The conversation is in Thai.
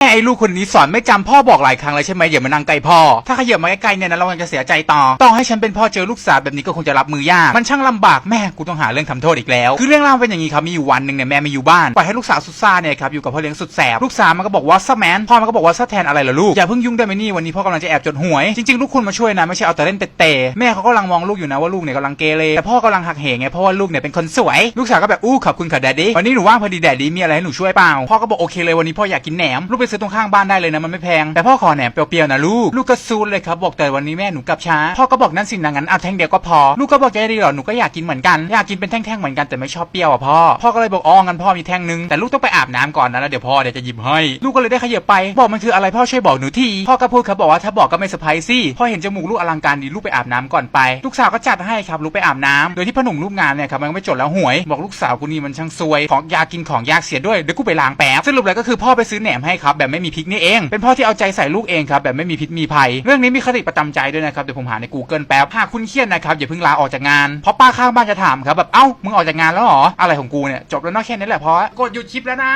แม่ไอ้ลูกคนนี้สอนไม่จำพ่อบอกหลายครั้งเลยใช่ไหมอย่ามานั่งใกล้พ่อ ถ้าขยับมาใกล้ๆเนี่ยนะเราจะเสียใจต่อ ต้องให้ฉันเป็นพ่อเจอลูกสาวแบบนี้ก็คงจะรับมือยาก มันช่างลำบากแม่กูต้องหาเรื่องทำโทษอีกแล้ว คือเรื่องราวเป็นอย่างนี้ครับมีอยู่วันหนึ่งเนี่ยแม่ไม่อยู่บ้านปล่อยให้ลูกสาวสุดซ่าเนี่ยครับอยู่กับพ่อเลี้ยงสุดแสบลูกสาวมันก็บอกว่าซะแมนพ่อมันก็บอกว่าซะแทนอะไรล่ะลูกอย่าเพิ่งยุ่งได้ไหมนี่วันนี้พ่อกำลังจะแอบจดหวยจริงๆลูกคุณมาช่วยนะไม่ใช่เอาแต่เล่นเตะๆแม่เขาก็กำลังมองลูกอยู่นะว่าลูกเนี่ยกำลังเกเรแต่พ่อกำลังหักเหไงเพราะว่าลูกเนี่ยเป็นคนสวย ลูกสาวก็แบบอู้ขอบคุณค่ะแดดดี้วันนี้หนูว่างพอดีแดดดี้มีอะไรให้หนูช่วยเปล่าพ่อก็บอกโอเคเลยวันนี้พ่ออยากกินแหนมลูกไปซื้อตรงข้างบ้านได้เลยนะมันไม่แพง แต่พ่อขอแหนมเปรี้ยวๆนะลูก ลูกก็ซูนเลยครับบอกแต่วันนี้แม่หนูกลับช้า พ่อก็บอกนั่นสินะงั้นเอาแท่งเดียวก็พอ ลูกก็บอกจะดีหรอหนูก็อยากกินเหมือนกัน อยากกินเป็นแท่งๆเหมือนกันแต่ไม่ชอบเปรี้ยวอะพ่อ พ่อก็เลยบอกอ๋องั้นพ่อมีแท่งนึงแต่ลูกต้องไปอาบน้ำก่อนนะแล้วเดี๋ยวพ่อเดี๋ยวจะหยิบให้ ลูกก็เลยได้ขยับไป บอกมันคืออะไรพ่อช่วยบอกหนูที พ่อก็พูดครับบอกว่าถ้าบอกก็ไม่เซอร์ไพรส์สิพ่อเห็นจมูกลูกอลังการดีลูกไปอาบน้ำก่อนไป ลูกสาวก็จัดให้ครับลูกไปอาบน้ำโดยที่พ่อหนุ่มรูปงานเนี่ยครับมันไม่จดแล้วหวย บอกลูกสาวกูนี่มันช่างซวยของยากินของยากเสียด้วยเดี๋ยวกูไปล้างแป๊บสรุปเลยก็คือพ่อไปซื้อแหนมให้ครับแบบไม่มีพิกนี่เอง เป็นพ่อที่เอาใจใส่ลูกเองครับแบบไม่มีพิษมีภัย เรื่องนี้มีคติประจำใจด้วยนะครับเดี๋ยวผมหาใน Google แป๊บหากคุณเครียดนะครับอย่าเพิ่งลาออกจากงานเพราะป้าข้างบ้านจะถามครับแบบเอ้ามึงออกจากงานแล้วเหรออะไรของกูเนี่ยจบแล้วนอกแค่นี้แหละพอกดหยุดคลิปแล้วนะ